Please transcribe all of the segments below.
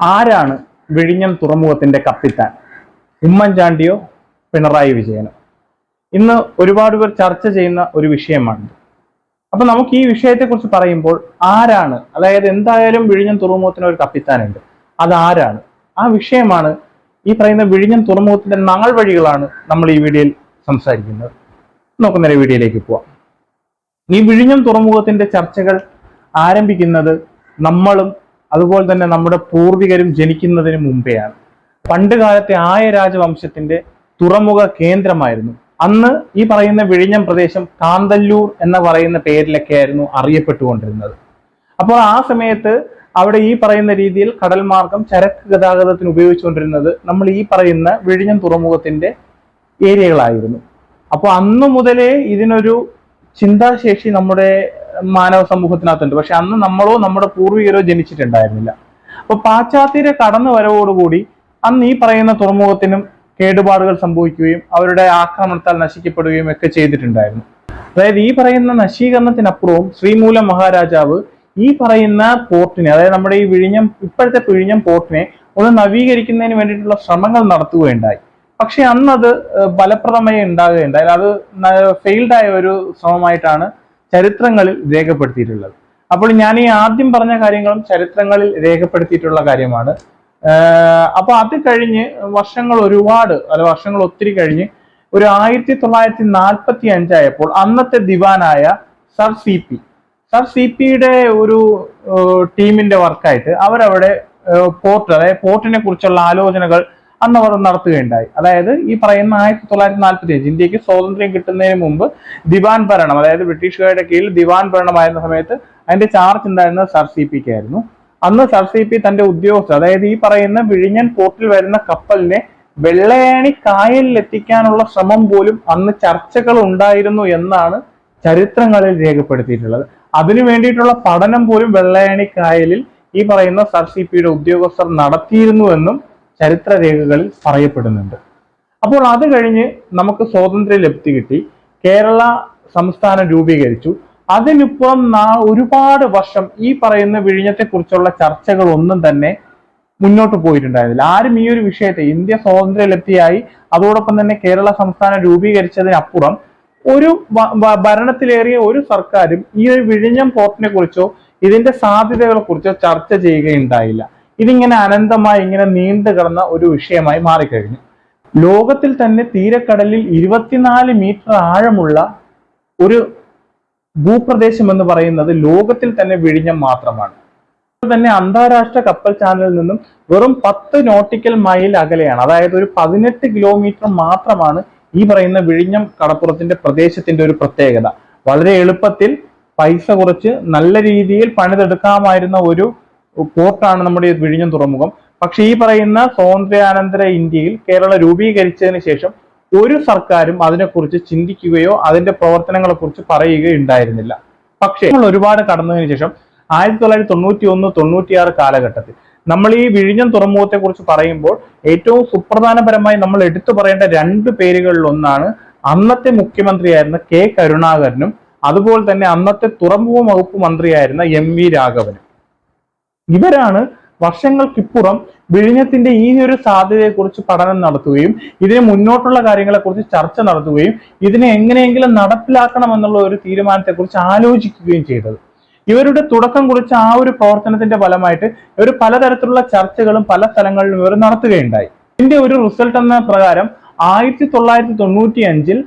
ആരാണ് വിഴിഞ്ഞം തുറമുഖത്തിന്റെ കപ്പിത്താൻ? ഉമ്മൻചാണ്ടിയോ പിണറായി വിജയനോ? ഇന്ന് ഒരുപാട് പേർ ചർച്ച ചെയ്യുന്ന ഒരു വിഷയമാണ് അപ്പൊ നമുക്ക് ഈ വിഷയത്തെക്കുറിച്ച് പറയുമ്പോൾ ആരാണ് അതായത് എന്തായാലും വിഴിഞ്ഞം തുറമുഖത്തിന് ഒരു കപ്പിത്താനുണ്ട്. അതാരാണ് ആ വിഷയമാണ് ഈ പറയുന്ന വിഴിഞ്ഞം തുറമുഖത്തിന്റെ നാൾ വഴികളാണ് നമ്മൾ ഈ വീഡിയോയിൽ സംസാരിക്കുന്നത്. നമുക്ക് നേരെ വീഡിയോയിലേക്ക് പോവാം. ഈ വിഴിഞ്ഞം തുറമുഖത്തിന്റെ ചർച്ചകൾ ആരംഭിക്കുന്നത് നമ്മളും അതുപോലെ തന്നെ നമ്മുടെ പൂർവികരും ജനിക്കുന്നതിന് മുമ്പെയാണ്. പണ്ട് കാലത്തെ ആയ രാജവംശത്തിന്റെ തുറമുഖ കേന്ദ്രമായിരുന്നു. അന്ന് ഈ പറയുന്ന വിഴിഞ്ഞം പ്രദേശം കാന്തല്ലൂർ എന്ന പറയുന്ന പേരിലൊക്കെ ആയിരുന്നു അറിയപ്പെട്ടുകൊണ്ടിരുന്നത്. അപ്പോൾ ആ സമയത്ത് അവിടെ ഈ പറയുന്ന രീതിയിൽ കടൽ മാർഗം ചരക്ക് ഗതാഗതത്തിന് ഉപയോഗിച്ചുകൊണ്ടിരുന്നത് നമ്മൾ ഈ പറയുന്ന വിഴിഞ്ഞം തുറമുഖത്തിന്റെ ഏരിയകളായിരുന്നു. അപ്പോൾ അന്നു മുതലേ ഇതിനൊരു ചിന്താശേഷി നമ്മുടെ മാനവ സമൂഹത്തിനകത്തുണ്ട്. പക്ഷെ അന്ന് നമ്മളോ നമ്മുടെ പൂർവികരോ ജനിച്ചിട്ടുണ്ടായിരുന്നില്ല. അപ്പൊ പാശ്ചാത്യരെ കടന്നു വരവോടുകൂടി അന്ന് ഈ പറയുന്ന തുറമുഖത്തിനും കേടുപാടുകൾ സംഭവിക്കുകയും അവരുടെ ആക്രമണത്താൽ നശിക്കപ്പെടുകയും ഒക്കെ ചെയ്തിട്ടുണ്ടായിരുന്നു. അതായത് ഈ പറയുന്ന നശീകരണത്തിനപ്പുറവും ശ്രീമൂലം മഹാരാജാവ് ഈ പറയുന്ന പോർട്ടിനെ അതായത് നമ്മുടെ ഈ വിഴിഞ്ഞം ഇപ്പോഴത്തെ വിഴിഞ്ഞം പോർട്ടിനെ ഒന്ന് നവീകരിക്കുന്നതിന് വേണ്ടിയിട്ടുള്ള ശ്രമങ്ങൾ നടത്തുകയുണ്ടായി. പക്ഷെ അന്ന് അത് ഏഹ്, ഫലപ്രദമായി ഉണ്ടാകുകയുണ്ടായി. അത് ഫെയിൽഡ് ആയ ഒരു ശ്രമമായിട്ടാണ് ചരിത്രങ്ങളിൽ രേഖപ്പെടുത്തിയിട്ടുള്ളത്. അപ്പോൾ ഞാൻ ഈ ആദ്യം പറഞ്ഞ കാര്യങ്ങളും ചരിത്രങ്ങളിൽ രേഖപ്പെടുത്തിയിട്ടുള്ള കാര്യമാണ്. അപ്പൊ അത് കഴിഞ്ഞ് വർഷങ്ങൾ ഒരുപാട് അല്ല വർഷങ്ങൾ ഒത്തിരി കഴിഞ്ഞ് ഒരു ആയിരത്തി തൊള്ളായിരത്തി നാൽപ്പത്തി അഞ്ചായപ്പോൾ അന്നത്തെ ദിവാനായ sir C P. Sir C പിയുടെ ഒരു ടീമിന്റെ വർക്കായിട്ട് അവരവിടെ പോർട്ട് അതായത് പോർട്ടിനെ കുറിച്ചുള്ള ആലോചനകൾ അന്ന് അവർ നടത്തുകയുണ്ടായി. അതായത് ഈ പറയുന്ന ആയിരത്തി തൊള്ളായിരത്തി നാൽപ്പത്തി അഞ്ച് ഇന്ത്യയ്ക്ക് സ്വാതന്ത്ര്യം കിട്ടുന്നതിന് മുമ്പ് ദിവാൻ ഭരണം അതായത് ബ്രിട്ടീഷുകാരുടെ കീഴിൽ ദിവാൻ ഭരണമായിരുന്ന സമയത്ത് അതിന്റെ ചാർജ് ഉണ്ടായിരുന്നത് സർ സി പിക്ക് ആയിരുന്നു. അന്ന് സർ സി പി തന്റെ ഉദ്യോഗസ്ഥർ അതായത് ഈ പറയുന്ന വിഴിഞ്ഞൻ പോർട്ടിൽ വരുന്ന കപ്പലിനെ വെള്ളയാണി കായലിൽ എത്തിക്കാനുള്ള ശ്രമം പോലും അന്ന് ചർച്ചകൾ ഉണ്ടായിരുന്നു എന്നാണ് ചരിത്രങ്ങളിൽ രേഖപ്പെടുത്തിയിട്ടുള്ളത്. അതിനു വേണ്ടിയിട്ടുള്ള പഠനം പോലും വെള്ളയാണി കായലിൽ ഈ പറയുന്ന സർ സി പിയുടെ ഉദ്യോഗസ്ഥർ നടത്തിയിരുന്നുവെന്നും ചരിത്ര രേഖകളിൽ പറയപ്പെടുന്നുണ്ട്. അപ്പോൾ അത് കഴിഞ്ഞ് നമുക്ക് സ്വാതന്ത്ര്യ ലബ്ധി കിട്ടി. കേരള സംസ്ഥാനം രൂപീകരിച്ചു. അതിനിപ്പുറം ഒരുപാട് വർഷം ഈ പറയുന്ന വിഴിഞ്ഞത്തെക്കുറിച്ചുള്ള ചർച്ചകൾ ഒന്നും തന്നെ മുന്നോട്ട് പോയിട്ടുണ്ടായിരുന്നില്ല. ആരും ഈ ഒരു വിഷയത്തെ ഇന്ത്യ സ്വാതന്ത്ര്യ ലബ്ധിയായി അതോടൊപ്പം തന്നെ കേരള സംസ്ഥാനം രൂപീകരിച്ചതിനപ്പുറം ഒരു ഭരണത്തിലേറിയ ഒരു സർക്കാരും ഈ ഒരു വിഴിഞ്ഞം പോർട്ടിനെ കുറിച്ചോ ഇതിന്റെ സാധ്യതകളെ കുറിച്ചോ ചർച്ച ചെയ്യുകയുണ്ടായില്ല. ഇതിങ്ങനെ അനന്തമായി ഇങ്ങനെ നീണ്ടു കിടന്ന ഒരു വിഷയമായി മാറിക്കഴിഞ്ഞു. ലോകത്തിൽ തന്നെ തീരക്കടലിൽ ഇരുപത്തിനാല് മീറ്റർ ആഴമുള്ള ഒരു ഭൂപ്രദേശം എന്ന് പറയുന്നത് ലോകത്തിൽ തന്നെ വിഴിഞ്ഞം മാത്രമാണ്. തന്നെ അന്താരാഷ്ട്ര കപ്പൽ ചാനലിൽ നിന്നും വെറും പത്ത് നോട്ടിക്കൽ മൈൽ അകലെയാണ്. അതായത് ഒരു പതിനെട്ട് കിലോമീറ്റർ മാത്രമാണ് ഈ പറയുന്ന വിഴിഞ്ഞം കടപ്പുറത്തിന്റെ പ്രദേശത്തിന്റെ ഒരു പ്രത്യേകത. വളരെ എളുപ്പത്തിൽ പൈസ കുറച്ച് നല്ല രീതിയിൽ പണിതെടുക്കാമായിരുന്ന ഒരു പോർട്ടാണ് നമ്മുടെ വിഴിഞ്ഞം തുറമുഖം. പക്ഷെ ഈ പറയുന്ന സ്വാതന്ത്ര്യാനന്തര ഇന്ത്യയിൽ കേരളം രൂപീകരിച്ചതിന് ശേഷം ഒരു സർക്കാരും അതിനെക്കുറിച്ച് ചിന്തിക്കുകയോ അതിന്റെ പ്രവർത്തനങ്ങളെ കുറിച്ച് പറയുകയോ ഉണ്ടായിരുന്നില്ല. പക്ഷേ നമ്മൾ ഒരുപാട് കടന്നതിന് ശേഷം ആയിരത്തി തൊള്ളായിരത്തി തൊണ്ണൂറ്റി ഒന്ന് തൊണ്ണൂറ്റിയാറ് കാലഘട്ടത്തിൽ നമ്മൾ ഈ വിഴിഞ്ഞം തുറമുഖത്തെ കുറിച്ച് പറയുമ്പോൾ ഏറ്റവും സുപ്രധാനപരമായി നമ്മൾ എടുത്തു പറയേണ്ട രണ്ട് പേരുകളിൽ ഒന്നാണ് അന്നത്തെ മുഖ്യമന്ത്രിയായിരുന്ന കെ കരുണാകരനും അതുപോലെ തന്നെ അന്നത്തെ തുറമുഖ വകുപ്പ് മന്ത്രിയായിരുന്ന എം വി രാഘവനും. ഇവരാണ് വർഷങ്ങൾക്കിപ്പുറം വിഴിഞ്ഞത്തിന്റെ ഈ ഒരു സാധ്യതയെക്കുറിച്ച് പഠനം നടത്തുകയും ഇതിന് മുന്നോട്ടുള്ള കാര്യങ്ങളെക്കുറിച്ച് ചർച്ച നടത്തുകയും ഇതിനെ എങ്ങനെയെങ്കിലും നടപ്പിലാക്കണം എന്നുള്ള ഒരു തീരുമാനത്തെക്കുറിച്ച് ആലോചിക്കുകയും ചെയ്തത്. ഇവരുടെ തുടക്കം കുറിച്ച് ആ ഒരു പ്രവർത്തനത്തിന്റെ ഫലമായിട്ട് ഇവർ പലതരത്തിലുള്ള ചർച്ചകളും പല സ്ഥലങ്ങളിലും ഇവർ നടത്തുകയുണ്ടായി. ഇതിന്റെ ഒരു റിസൾട്ട് എന്ന പ്രകാരം ആയിരത്തി തൊള്ളായിരത്തി തൊണ്ണൂറ്റി അഞ്ചിൽ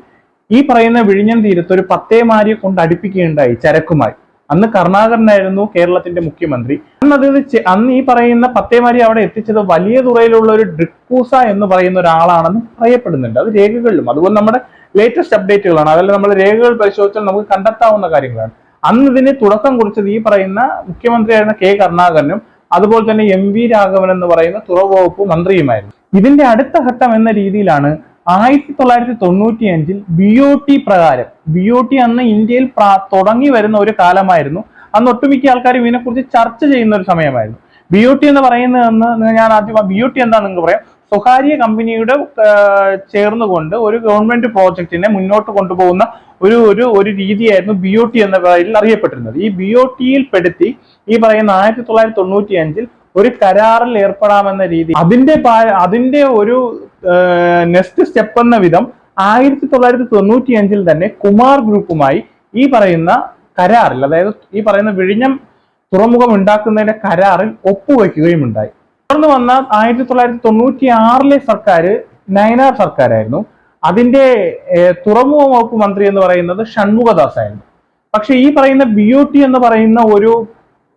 ഈ പറയുന്ന വിഴിഞ്ഞം തീരത്ത് ഒരു പത്തേമാരിയെ കൊണ്ട് അടുപ്പിക്കുകയുണ്ടായി ചരക്കുമായി. അന്ന് കരുണാകരനായിരുന്നു കേരളത്തിന്റെ മുഖ്യമന്ത്രി. അന്ന് അത് അന്ന് ഈ പറയുന്ന പത്തേമാരി അവിടെ എത്തിച്ചത് വലിയ തുറയിലുള്ള ഒരു ഡ്രിക്കൂസ എന്ന് പറയുന്ന ഒരാളാണെന്ന് പറയപ്പെടുന്നുണ്ട് അത് രേഖകളിലും. അതുപോലെ നമ്മുടെ ലേറ്റസ്റ്റ് അപ്ഡേറ്റുകളാണ് അതല്ല നമ്മൾ രേഖകൾ പരിശോധിച്ചാൽ നമുക്ക് കണ്ടെത്താവുന്ന കാര്യങ്ങളാണ്. അന്ന് ഇതിനെ തുടക്കം കുറിച്ചത് ഈ പറയുന്ന മുഖ്യമന്ത്രിയായിരുന്ന കെ കരുണാകരനും അതുപോലെ തന്നെ എം വി രാഘവൻ എന്ന് പറയുന്ന തുറവകുപ്പ് മന്ത്രിയുമായിരുന്നു. ഇതിന്റെ അടുത്ത ഘട്ടം എന്ന രീതിയിലാണ് ആയിരത്തി തൊള്ളായിരത്തി തൊണ്ണൂറ്റി അഞ്ചിൽ ബി ഒ ടി പ്രകാരം ബി ഒ ടി അന്ന് ഇന്ത്യയിൽ തുടങ്ങി വരുന്ന ഒരു കാലമായിരുന്നു അന്ന് ഒട്ടുമിക്ക ആൾക്കാരും ഇതിനെക്കുറിച്ച് ചർച്ച ചെയ്യുന്ന ഒരു സമയമായിരുന്നു. ബി ഒ ടി എന്ന് പറയുന്നതെന്ന് ഞാൻ ആദ്യം ബി ഒ ടി എന്താണെന്ന് നിങ്ങൾക്ക് പറയാം. സ്വകാര്യ കമ്പനിയുടെ ചേർന്നുകൊണ്ട് ഒരു ഗവൺമെന്റ് പ്രോജക്റ്റിനെ മുന്നോട്ട് കൊണ്ടുപോകുന്ന ഒരു ഒരു ഒരു രീതിയായിരുന്നു ബി ഒ ടി എന്ന പേരിൽ അറിയപ്പെട്ടിരുന്നത്. ഈ ബി ഒ ടിയിൽ പെടുത്തി ഈ പറയുന്ന ആയിരത്തി തൊള്ളായിരത്തി തൊണ്ണൂറ്റി അഞ്ചിൽ ഒരു കരാറിൽ ഏർപ്പെടാമെന്ന രീതി അതിന്റെ അതിന്റെ ഒരു നെക്സ്റ്റ് സ്റ്റെപ്പ് എന്ന വിധം ആയിരത്തി തൊള്ളായിരത്തി തൊണ്ണൂറ്റി അഞ്ചിൽ തന്നെ കുമാർ ഗ്രൂപ്പുമായി ഈ പറയുന്ന കരാറിൽ അതായത് ഈ പറയുന്ന വിഴിഞ്ഞം തുറമുഖം ഉണ്ടാക്കുന്നതിന്റെ കരാറിൽ ഒപ്പുവെക്കുകയും ഉണ്ടായി തുടർന്ന് വന്ന ആയിരത്തി തൊള്ളായിരത്തി തൊണ്ണൂറ്റി ആറിലെ സർക്കാർ നയനാർ സർക്കാരായിരുന്നു. അതിന്റെ തുറമുഖ വകുപ്പ് മന്ത്രി എന്ന് പറയുന്നത് ഷൺമുഖദാസ് ആയിരുന്നു പക്ഷെ ഈ പറയുന്ന ബി ഒ ടി എന്ന് പറയുന്ന ഒരു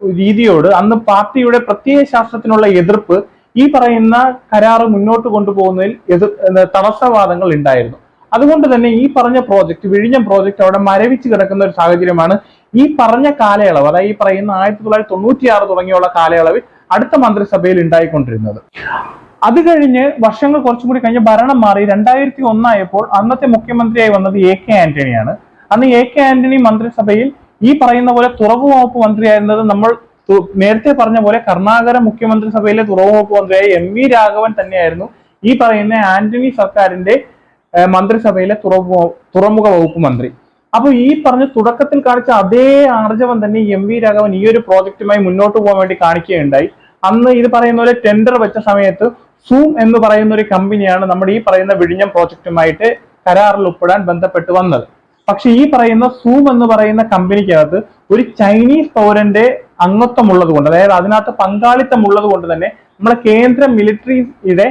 രീതിയോട് അന്ന് പാർട്ടിയുടെ പ്രത്യയ ശാസ്ത്രത്തിനുള്ള എതിർപ്പ് ഈ പറയുന്ന കരാറ് മുന്നോട്ട് കൊണ്ടുപോകുന്നതിൽ എതിർ തടസ്സവാദങ്ങൾ ഉണ്ടായിരുന്നു. അതുകൊണ്ട് തന്നെ ഈ പറഞ്ഞ പ്രോജക്റ്റ് വിഴിഞ്ഞം പ്രോജക്റ്റ് അവിടെ മരവിച്ച് കിടക്കുന്ന ഒരു സാഹചര്യമാണ്. ഈ പറഞ്ഞ കാലയളവ് അതായത് ഈ പറയുന്ന ആയിരത്തി തൊള്ളായിരത്തി തൊണ്ണൂറ്റിയാറ് തുടങ്ങിയുള്ള കാലയളവിൽ അടുത്ത മന്ത്രിസഭയിൽ ഉണ്ടായിക്കൊണ്ടിരുന്നത്. അത് കഴിഞ്ഞ് വർഷങ്ങൾ കുറച്ചും കൂടി കഴിഞ്ഞ് ഭരണം മാറി രണ്ടായിരത്തി ഒന്നായപ്പോൾ അന്നത്തെ മുഖ്യമന്ത്രിയായി വന്നത് എ കെ ആന്റണിയാണ്. അന്ന് എ കെ ആന്റണി മന്ത്രിസഭയിൽ ഈ പറയുന്ന പോലെ തുറവു വകുപ്പ് മന്ത്രിയായിരുന്നത് നമ്മൾ നേരത്തെ പറഞ്ഞ പോലെ കർണാടക മുഖ്യമന്ത്രിസഭയിലെ തുറവു വകുപ്പ് മന്ത്രിയായ എം വി രാഘവൻ തന്നെയായിരുന്നു. ഈ പറയുന്ന ആന്റണി സർക്കാരിന്റെ മന്ത്രിസഭയിലെ തുറമു തുറമുഖ വകുപ്പ് മന്ത്രി. അപ്പൊ ഈ പറഞ്ഞ തുടക്കത്തിൽ കാണിച്ച അതേ ആർജവം തന്നെ എം വി രാഘവൻ ഈ ഒരു പ്രോജക്റ്റുമായി മുന്നോട്ട് പോകാൻ വേണ്ടി കാണിക്കുകയുണ്ടായി. അന്ന് ഇത് പറയുന്ന പോലെ ടെൻഡർ വെച്ച സമയത്ത് സൂം എന്ന് പറയുന്ന ഒരു കമ്പനിയാണ് നമ്മുടെ ഈ പറയുന്ന വിഴിഞ്ഞം പ്രോജക്റ്റുമായിട്ട് കരാറിൽ ഉൾപ്പെടാൻ ബന്ധപ്പെട്ട് വന്നത്. പക്ഷെ ഈ പറയുന്ന സൂം എന്ന് പറയുന്ന കമ്പനിക്കകത്ത് ഒരു ചൈനീസ് പൗരന്റെ അംഗത്വം ഉള്ളത് കൊണ്ട് അതായത് അതിനകത്ത് പങ്കാളിത്തം ഉള്ളത് കൊണ്ട് തന്നെ നമ്മുടെ കേന്ദ്ര മിലിറ്ററിയുടെ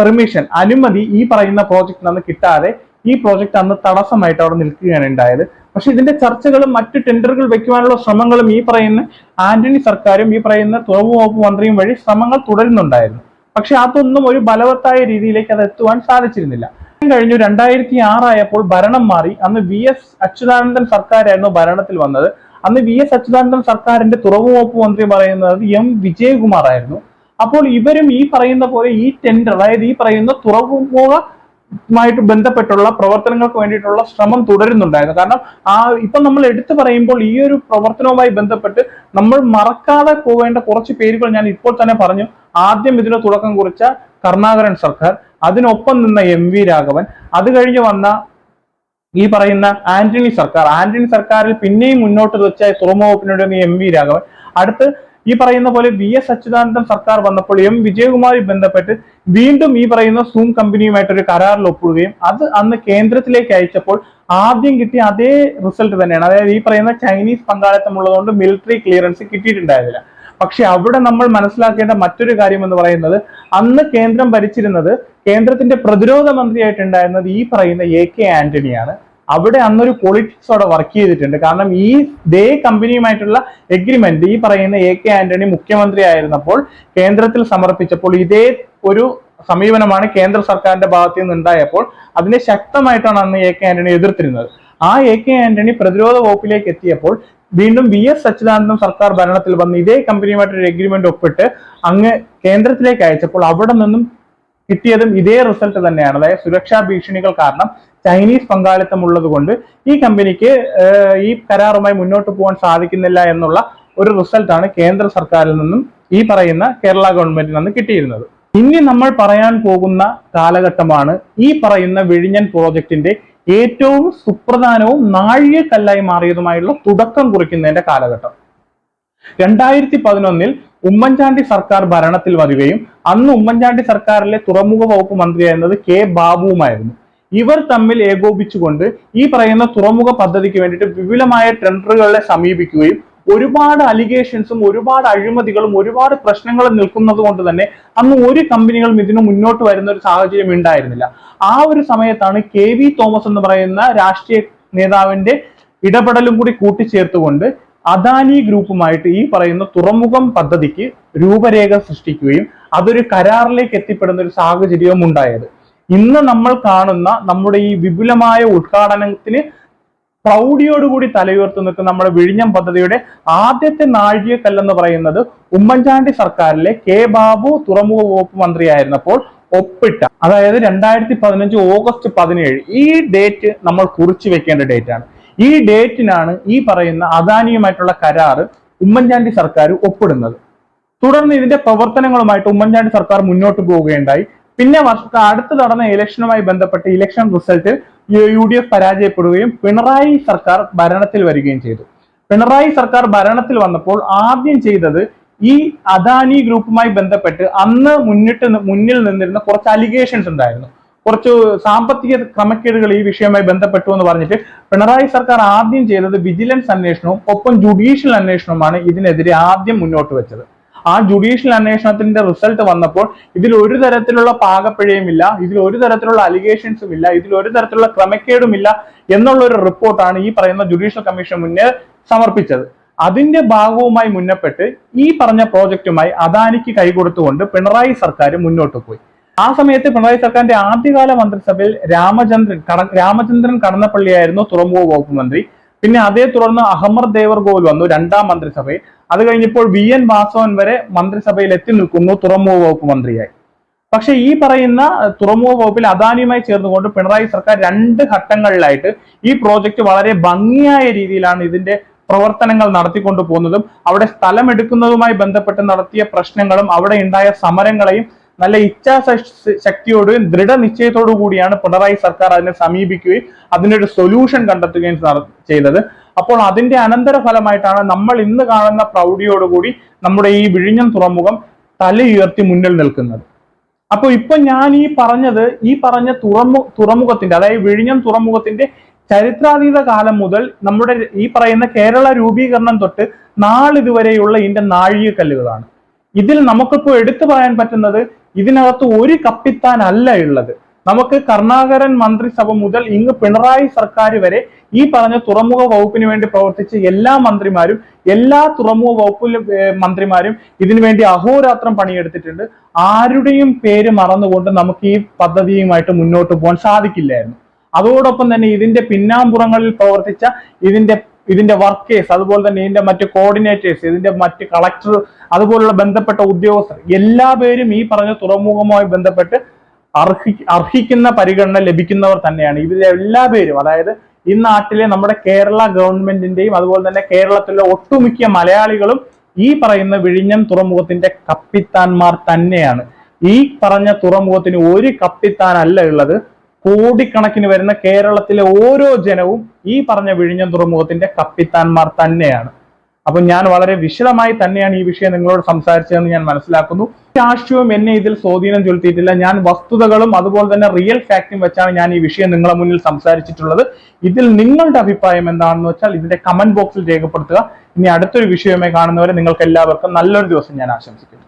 പെർമിഷൻ അനുമതി ഈ പറയുന്ന പ്രോജക്റ്റിന് അന്ന് കിട്ടാതെ ഈ പ്രോജക്റ്റ് അന്ന് തടസ്സമായിട്ട് അവിടെ നിൽക്കുകയാണ് ഉണ്ടായത്. പക്ഷെ ഇതിന്റെ ചർച്ചകളും മറ്റു ടെൻഡറുകൾ വെക്കുവാനുള്ള ശ്രമങ്ങളും ഈ പറയുന്ന ആന്റണി സർക്കാരും ഈ പറയുന്ന തുറവു വകുപ്പ് മന്ത്രിയും വഴി ശ്രമങ്ങൾ തുടരുന്നുണ്ടായിരുന്നു. പക്ഷെ അതൊന്നും ഒരു ബലവത്തായ രീതിയിലേക്ക് അത് എത്തുവാൻ സാധിച്ചിരുന്നില്ല. കഴിഞ്ഞു രണ്ടായിരത്തി ആറായപ്പോൾ ഭരണം മാറി. അന്ന് വി എസ് അച്യുതാനന്ദൻ സർക്കാരായിരുന്നു ഭരണത്തിൽ വന്നത്. അന്ന് വി എസ് അച്യുതാനന്ദൻ സർക്കാരിന്റെ തുറവു വകുപ്പ് മന്ത്രി പറയുന്നത് എം വിജയകുമാർ ആയിരുന്നു അപ്പോൾ ഇവരും ഈ പറയുന്ന പോലെ ഈ ടെൻഡർ അതായത് ഈ പറയുന്ന തുറമുഖമായിട്ട് ബന്ധപ്പെട്ടുള്ള പ്രവർത്തനങ്ങൾക്ക് വേണ്ടിയിട്ടുള്ള ശ്രമം തുടരുന്നുണ്ടായിരുന്നു. കാരണം ആ ഇപ്പൊ നമ്മൾ എടുത്തു പറയുമ്പോൾ ഈ ഒരു പ്രവർത്തനവുമായി ബന്ധപ്പെട്ട് നമ്മൾ മറക്കാതെ പോവേണ്ട കുറച്ച് പേരുകൾ ഞാൻ ഇപ്പോൾ തന്നെ പറഞ്ഞു. ആദ്യം ഇതിന് തുടക്കം കുറിച്ച കർണാകരൻ സർക്കാർ അതിനൊപ്പം നിന്ന എം വി രാഘവൻ അത് കഴിഞ്ഞ് വന്ന ഈ പറയുന്ന ആന്റണി സർക്കാർ. ആന്റണി സർക്കാരിൽ പിന്നെയും മുന്നോട്ട് വെച്ച തുറമുഖ വകുപ്പിനോട് എം വി രാഘവൻ. അടുത്ത് ഈ പറയുന്ന പോലെ വി എസ് അച്യുതാനന്ദൻ സർക്കാർ വന്നപ്പോൾ എം വിജയകുമാരി ബന്ധപ്പെട്ട് വീണ്ടും ഈ പറയുന്ന സൂം കമ്പനിയുമായിട്ടൊരു കരാറിൽ ഒപ്പിടുകയും അത് അന്ന് കേന്ദ്രത്തിലേക്ക് അയച്ചപ്പോൾ ആദ്യം കിട്ടിയ അതേ റിസൾട്ട് തന്നെയാണ്. അതായത് ഈ പറയുന്ന ചൈനീസ് പങ്കാളിത്തം ഉള്ളതുകൊണ്ട് മിലിറ്ററി ക്ലിയറൻസ് കിട്ടിയിട്ടുണ്ടായിരുന്നില്ല. പക്ഷെ അവിടെ നമ്മൾ മനസ്സിലാക്കേണ്ട മറ്റൊരു കാര്യം എന്ന് പറയുന്നത് അന്ന് കേന്ദ്രം ഭരിച്ചിരുന്നത് കേന്ദ്രത്തിന്റെ പ്രതിരോധ മന്ത്രിയായിട്ടുണ്ടായിരുന്നത് ഈ പറയുന്ന എ കെ ആന്റണിയാണ്. അവിടെ അന്നൊരു പൊളിറ്റിക്സ് അവിടെ വർക്ക് ചെയ്തിട്ടുണ്ട്. കാരണം ഈ ദേ കമ്പനിയുമായിട്ടുള്ള എഗ്രിമെന്റ് ഈ പറയുന്ന എ കെ ആന്റണി മുഖ്യമന്ത്രി ആയിരുന്നപ്പോൾ കേന്ദ്രത്തിൽ സമർപ്പിച്ചപ്പോൾ ഇതേ ഒരു സമീപനമാണ് കേന്ദ്ര സർക്കാരിന്റെ ഭാഗത്തു നിന്ന് ഉണ്ടായപ്പോൾ അതിനെ ശക്തമായിട്ടാണ് അന്ന് എ കെ ആന്റണി എതിർത്തിരുന്നത്. ആ എ കെ ആന്റണി പ്രതിരോധ വകുപ്പിലേക്ക് എത്തിയപ്പോൾ വീണ്ടും വി എസ് സച്ചിദാനന്ദം സർക്കാർ ഭരണത്തിൽ വന്ന് ഇതേ കമ്പനിയുമായിട്ടൊരു എഗ്രിമെന്റ് ഒപ്പിട്ട് അങ്ങ് കേന്ദ്രത്തിലേക്ക് അയച്ചപ്പോൾ അവിടെ നിന്നും കിട്ടിയതും ഇതേ റിസൾട്ട് തന്നെയാണ്. അതായത് സുരക്ഷാ ഭീഷണികൾ കാരണം ചൈനീസ് പങ്കാളിത്തം ഉള്ളത് കൊണ്ട് ഈ കമ്പനിക്ക് ഈ കരാറുമായി മുന്നോട്ട് പോകാൻ സാധിക്കുന്നില്ല എന്നുള്ള ഒരു റിസൾട്ടാണ് കേന്ദ്ര സർക്കാരിൽ നിന്നും ഈ പറയുന്ന കേരള ഗവൺമെന്റിൽ നിന്ന് കിട്ടിയിരുന്നത്. ഇനി നമ്മൾ പറയാൻ പോകുന്ന കാലഘട്ടമാണ് ഈ പറയുന്ന വിഴിഞ്ഞൻ പ്രോജക്റ്റിന്റെ ഏറ്റവും സുപ്രധാനവും നാഴികക്കല്ലായി മാറിയതുമായുള്ള തുടക്കം കുറിക്കുന്നതിന്റെ കാലഘട്ടം. രണ്ടായിരത്തി പതിനൊന്നിൽ ഉമ്മൻചാണ്ടി സർക്കാർ ഭരണത്തിൽ വരികയും അന്ന് ഉമ്മൻചാണ്ടി സർക്കാരിലെ തുറമുഖ വകുപ്പ് മന്ത്രിയായിരുന്നത് കെ ബാബുവുമായിരുന്നു. ഇവർ തമ്മിൽ ഏകോപിച്ചുകൊണ്ട് ഈ പറയുന്ന തുറമുഖ പദ്ധതിക്ക് വേണ്ടിയിട്ട് വിപുലമായ ടെൻഡറുകളെ സമീപിക്കുകയും ഒരുപാട് അലിഗേഷൻസും ഒരുപാട് അഴിമതികളും ഒരുപാട് പ്രശ്നങ്ങളും നിൽക്കുന്നത് കൊണ്ട് തന്നെ അന്ന് ഒരു കമ്പനികളും ഇതിന് മുന്നോട്ട് വരുന്ന ഒരു സാഹചര്യം ഉണ്ടായിരുന്നില്ല. ആ ഒരു സമയത്താണ് കെ വി തോമസ് എന്ന് പറയുന്ന രാഷ്ട്രീയ നേതാവിന്റെ ഇടപെടലും കൂടി കൂട്ടിച്ചേർത്തുകൊണ്ട് അദാനി ഗ്രൂപ്പുമായിട്ട് ഈ പറയുന്ന തുറമുഖം പദ്ധതിക്ക് രൂപരേഖ സൃഷ്ടിക്കുകയും അതൊരു കരാറിലേക്ക് എത്തിപ്പെടുന്ന ഒരു സാഹചര്യവും ഉണ്ടായത്. ഇന്ന് നമ്മൾ കാണുന്ന നമ്മുടെ ഈ വിപുലമായ ഉദ്ഘാടനത്തിന് പ്രൗഢിയോടുകൂടി തലയുയർത്തി നിൽക്കുന്ന നമ്മുടെ വിഴിഞ്ഞം പദ്ധതിയുടെ ആദ്യത്തെ നാഴികക്കല്ലെന്ന് പറയുന്നത് ഉമ്മൻചാണ്ടി സർക്കാരിലെ കെ ബാബു തുറമുഖ വകുപ്പ് മന്ത്രിയായിരുന്നപ്പോൾ ഒപ്പിട്ട അതായത് രണ്ടായിരത്തി പതിനഞ്ച് ഓഗസ്റ്റ് പതിനേഴ് ഈ ഡേറ്റ് നമ്മൾ കുറിച്ചു വെക്കേണ്ട ഡേറ്റ് ആണ് ഈ ഡേറ്റിനാണ് ഈ പറയുന്ന അദാനിയുമായിട്ടുള്ള കരാറ് ഉമ്മൻചാണ്ടി സർക്കാർ ഒപ്പിടുന്നത്. തുടർന്ന് ഇതിന്റെ പ്രവർത്തനങ്ങളുമായിട്ട് ഉമ്മൻചാണ്ടി സർക്കാർ മുന്നോട്ട് പോവുകയുണ്ടായി. പിന്നെ വർഷ അടുത്ത് നടന്ന ഇലക്ഷനുമായി ബന്ധപ്പെട്ട് ഇലക്ഷൻ റിസൾട്ടിൽ യു ഡി എഫ് പരാജയപ്പെടുകയും പിണറായി സർക്കാർ ഭരണത്തിൽ വരികയും ചെയ്തു. പിണറായി സർക്കാർ ഭരണത്തിൽ വന്നപ്പോൾ ആദ്യം ചെയ്തത് ഈ അദാനി ഗ്രൂപ്പുമായി ബന്ധപ്പെട്ട് അന്ന് മുന്നിട്ട് മുന്നിൽ നിന്നിരുന്ന കുറച്ച് അലിഗേഷൻസ് ഉണ്ടായിരുന്നു. കുറച്ച് സാമ്പത്തിക ക്രമക്കേടുകൾ ഈ വിഷയവുമായി ബന്ധപ്പെട്ടു എന്ന് പറഞ്ഞിട്ട് പിണറായി സർക്കാർ ആദ്യം ചെയ്തത് വിജിലൻസ് അന്വേഷണവും ഒപ്പം ജുഡീഷ്യൽ അന്വേഷണവുമാണ് ഇതിനെതിരെ ആദ്യം മുന്നോട്ട് വെച്ചത്. ആ ജുഡീഷ്യൽ അന്വേഷണത്തിന്റെ റിസൾട്ട് വന്നപ്പോൾ ഇതിൽ ഒരു തരത്തിലുള്ള പാകപ്പിഴയും ഇല്ല ഇതിൽ ഒരു തരത്തിലുള്ള അലിഗേഷൻസും ഇല്ല ഇതിൽ ഒരു തരത്തിലുള്ള ക്രമക്കേടും ഇല്ല എന്നുള്ള ഒരു റിപ്പോർട്ടാണ് ഈ പറയുന്ന ജുഡീഷ്യൽ കമ്മീഷൻ മുന്നേ സമർപ്പിച്ചത്. അതിന്റെ ഭാഗവുമായി മുന്നപ്പെട്ട് ഈ പറഞ്ഞ പ്രോജക്റ്റുമായി അദാനിക്ക് കൈകൊടുത്തുകൊണ്ട് പിണറായി സർക്കാർ മുന്നോട്ട് പോയി. ആ സമയത്ത് പിണറായി സർക്കാരിന്റെ ആദ്യകാല മന്ത്രിസഭയിൽ രാമചന്ദ്രൻ രാമചന്ദ്രൻ കടന്നപ്പള്ളിയായിരുന്നു തുറമുഖ വകുപ്പ് മന്ത്രി. പിന്നെ അതേ തുടർന്ന് അഹമ്മദ് ദേവർഗോൽ വന്നു രണ്ടാം മന്ത്രിസഭയിൽ. അത് കഴിഞ്ഞപ്പോൾ വി എൻ വാസവൻ വരെ മന്ത്രിസഭയിൽ എത്തി നിൽക്കുന്നു തുറമുഖ വകുപ്പ് മന്ത്രിയായി. പക്ഷെ ഈ പറയുന്ന തുറമുഖ വകുപ്പിൽ അദാനിയുമായി ചേർന്നുകൊണ്ട് പിണറായി സർക്കാർ രണ്ട് ഘട്ടങ്ങളിലായിട്ട് ഈ പ്രോജക്റ്റ് വളരെ ഭംഗിയായ രീതിയിലാണ് ഇതിന്റെ പ്രവർത്തനങ്ങൾ നടത്തിക്കൊണ്ടു പോകുന്നതും അവിടെ സ്ഥലമെടുക്കുന്നതുമായി ബന്ധപ്പെട്ട് നടത്തിയ പ്രശ്നങ്ങളും അവിടെ ഉണ്ടായ സമരങ്ങളെയും നല്ല ഇച്ഛാശക്തിയോട് ദൃഢനിശ്ചയത്തോടു കൂടിയാണ് പിണറായി സർക്കാർ അതിനെ സമീപിക്കുകയും അതിനൊരു സൊല്യൂഷൻ കണ്ടെത്തുകയും ചെയ്തത്. അപ്പോൾ അതിന്റെ അനന്തര ഫലമായിട്ടാണ് നമ്മൾ ഇന്ന് കാണുന്ന പ്രൗഢിയോടുകൂടി നമ്മുടെ ഈ വിഴിഞ്ഞം തുറമുഖം തലയുയർത്തി മുന്നിൽ നിൽക്കുന്നത്. അപ്പൊ ഇപ്പൊ ഞാൻ ഈ പറഞ്ഞത് ഈ പറഞ്ഞ തുറമു തുറമുഖത്തിന്റെ അതായത് വിഴിഞ്ഞം തുറമുഖത്തിന്റെ ചരിത്രാതീത കാലം മുതൽ നമ്മുടെ ഈ പറയുന്ന കേരള രൂപീകരണം തൊട്ട് നാളിതുവരെയുള്ള ഇതിന്റെ നാഴികക്കല്ലുകളാണ്. ഇതിൽ നമുക്കിപ്പോ എടുത്തു പറയാൻ പറ്റുന്നത് ഇതിനകത്ത് ഒരു കപ്പിത്താൻ അല്ല ഉള്ളത്. നമുക്ക് കർണാകരൻ മന്ത്രിസഭ മുതൽ ഇങ്ങ് പിണറായി സർക്കാർ വരെ ഈ പറഞ്ഞ തുറമുഖ വകുപ്പിന് വേണ്ടി പ്രവർത്തിച്ച എല്ലാ മന്ത്രിമാരും എല്ലാ തുറമുഖ വകുപ്പിലെ മന്ത്രിമാരും ഇതിനു വേണ്ടി അഹോരാത്രം പണിയെടുത്തിട്ടുണ്ട്. ആരുടെയും പേര് മറന്നുകൊണ്ട് നമുക്ക് ഈ പദ്ധതിയുമായിട്ട് മുന്നോട്ട് പോകാൻ സാധിക്കില്ലായിരുന്നു. അതോടൊപ്പം തന്നെ ഇതിന്റെ പിന്നാമ്പുറങ്ങളിൽ പ്രവർത്തിച്ച ഇതിന്റെ ഇതിന്റെ വർക്കേഴ്സ് അതുപോലെ തന്നെ ഇതിന്റെ മറ്റ് കോർഡിനേറ്റേഴ്സ് ഇതിന്റെ മറ്റ് കളക്ടർ അതുപോലുള്ള ബന്ധപ്പെട്ട ഉദ്യോഗസ്ഥർ എല്ലാ പേരും ഈ പറഞ്ഞ തുറമുഖവുമായി ബന്ധപ്പെട്ട് അർഹി അർഹിക്കുന്ന പരിഗണന ലഭിക്കുന്നവർ തന്നെയാണ്. ഇവരെ എല്ലാ പേരും അതായത് ഈ നാട്ടിലെ നമ്മുടെ കേരള ഗവൺമെന്റിന്റെയും അതുപോലെ തന്നെ കേരളത്തിലെ ഒട്ടുമിക്ക മലയാളികളും ഈ പറയുന്ന വിഴിഞ്ഞം തുറമുഖത്തിന്റെ കപ്പിത്താന്മാർ തന്നെയാണ്. ഈ പറഞ്ഞ തുറമുഖത്തിന് ഒരു കപ്പിത്താനല്ല ഉള്ളത്. കോടിക്കണക്കിന് വരുന്ന കേരളത്തിലെ ഓരോ ജനവും ഈ പറഞ്ഞ വിഴിഞ്ഞം തുറമുഖത്തിന്റെ കപ്പിത്താന്മാർ തന്നെയാണ്. അപ്പൊ ഞാൻ വളരെ വിശദമായി തന്നെയാണ് ഈ വിഷയം നിങ്ങളോട് സംസാരിച്ചതെന്ന് ഞാൻ മനസ്സിലാക്കുന്നു. രാഷ്ട്രീയവും എന്നെ ഇതിൽ സ്വാധീനം ചെലുത്തിയിട്ടില്ല. ഞാൻ വസ്തുതകളും അതുപോലെ തന്നെ റിയൽ ഫാക്റ്റും വെച്ചാണ് ഞാൻ ഈ വിഷയം നിങ്ങളെ മുന്നിൽ സംസാരിച്ചിട്ടുള്ളത്. ഇതിൽ നിങ്ങളുടെ അഭിപ്രായം എന്താണെന്ന് വെച്ചാൽ ഇതിന്റെ കമന്റ് ബോക്സിൽ രേഖപ്പെടുത്തുക. ഇനി അടുത്തൊരു വിഷയമായി കാണുന്നവരെ നിങ്ങൾക്ക് എല്ലാവർക്കും നല്ലൊരു ദിവസം ഞാൻ ആശംസിക്കുന്നു.